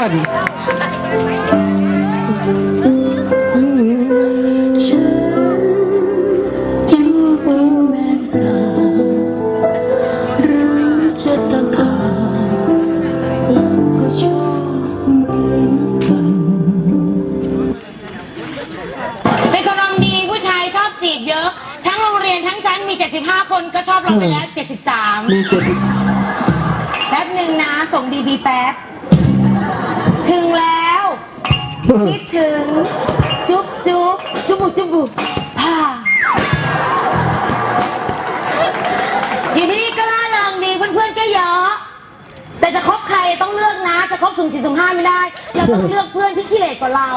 วนฉันอยู่บนแม่สายหรือจะตะขาบก็ชอบเหมือนกันเป็นกำลังดีผู้ชายชอบจีบเยอะ ทั้งโรงเรียนทั้งชั้นมี 75 คนก็ชอบเราไปแล้ว 73 มีเจ็ดสิบ แป๊บหนึ่งนะ ส่งบีบีแป๊บ คิดถึง จุ๊บจุ๊บจุ๊บบุจุ๊บบุผ่าอยู่ที่นี่ก็ล่าเริงดีเพื่อนๆก็เยอะ แต่จะคบใครต้องเลือกนะ จะคบสุ่มสี่สุ่มห้าไม่ได้ เราต้องเลือกเพื่อนที่ขี้เหร่กว่าเรา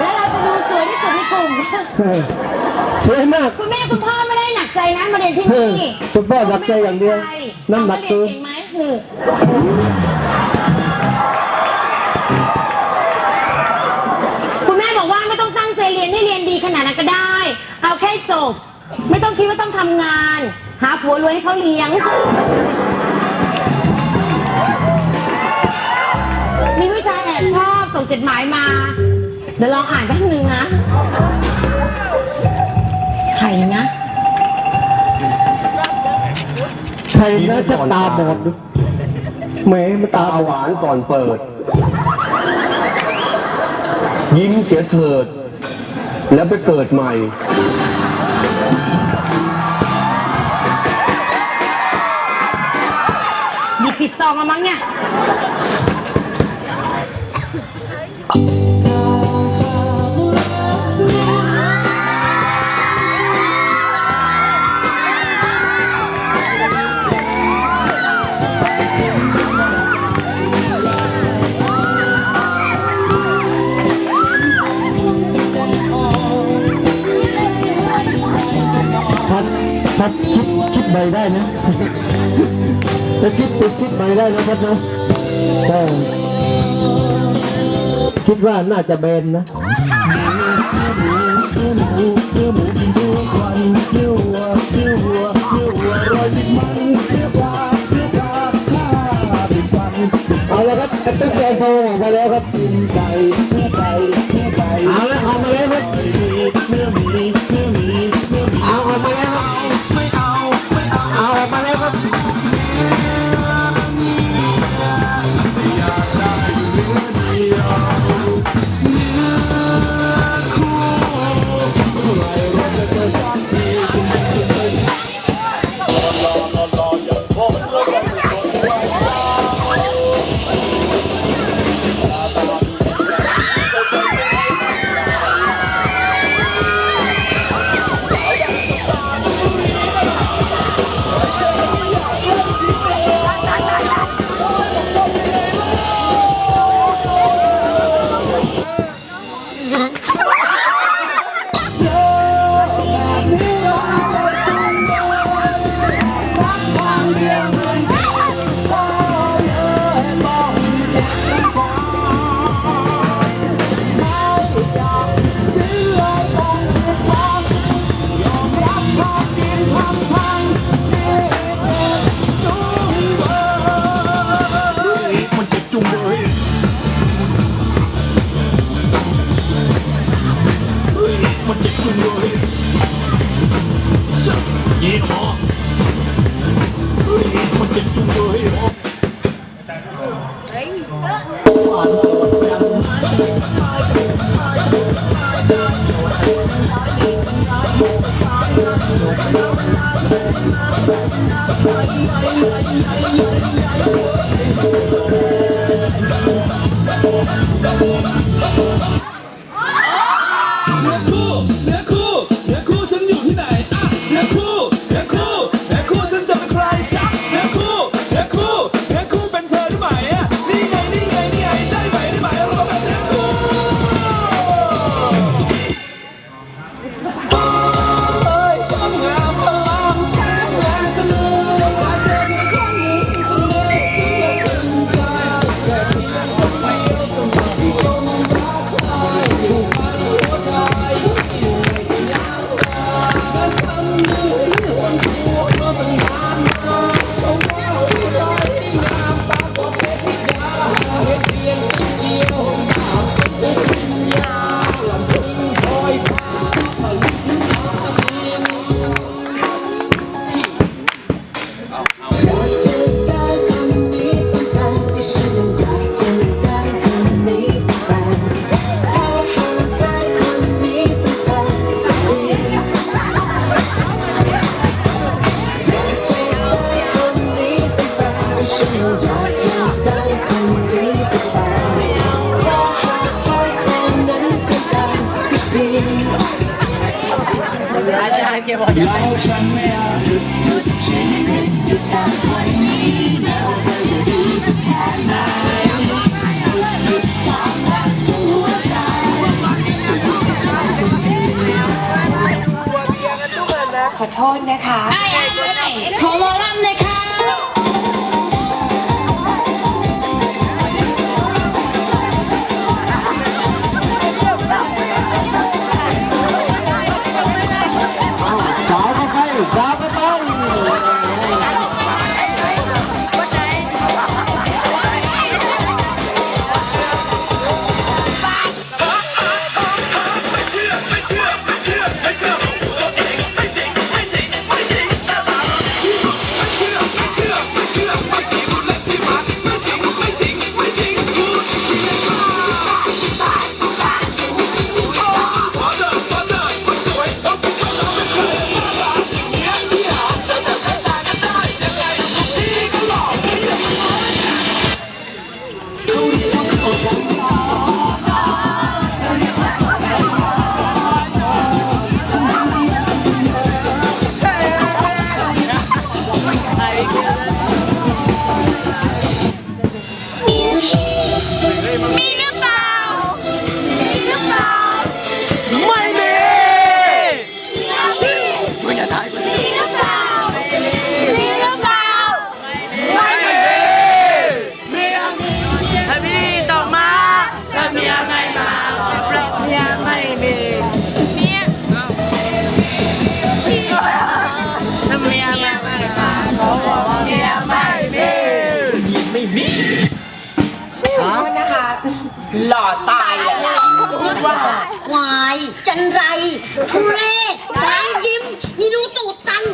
และเราจะดูสวยที่สุดในกลุ่ม สวยมาก คุณแม่คุณพ่อไม่ได้หนักใจนะมาเรียนที่เอนี่อคุณพ่อหนักใจอย่างเดียวน้ำหนักเกิเกินนไหมหนึ่งคุณแม่บอกว่าไม่ต้องตั้งใจเรียนให้เรียนดีขนาดนั้นก็ได้ เอาแค่จบ ไม่ต้องคิดว่าต้อง ทำงาน หาผัวรวยให้เขาเลี้ยง มีผู้ชายแอบชอบส่งจดหมายมา เดี๋ยวลองอ่านแป๊บนึงนะใครนะ ใครน่าจะตาบอดดูแหมมันตาตาบหอดวานก่อนเปิด ยิ้มเสียเถิด แล้วไปเกิดใหม่ หยิบผิดซองล้วมั้งเนี่ยพัดพัดคิดคิดใบได้นะ จะคิดติดคิดใบได้นะพัดนะใช่คิดว่าน่าจะเบนนะเอาละครับตุ๊กแกโฟออกมาแล้วครับไก่ไก่ เเราฉันไม่อาจหยุดหยุดชีวิตหยุดการไว้นี้แม้ว่าเธอจะดีสักแค่ไหนทั่ะคนขอโทษนะคะ ขอหมอลำใหล่อตายเลยว่าควาย จันไรทุเรศช้างยิ้มนี่ดูตูดตัน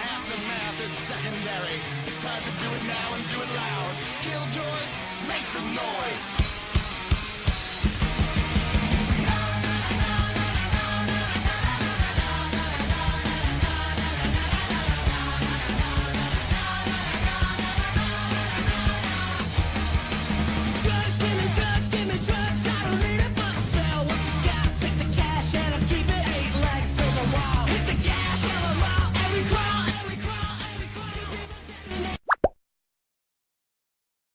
aftermath is secondary. It's time to do it now and do it loud. Killjoys, make some noise.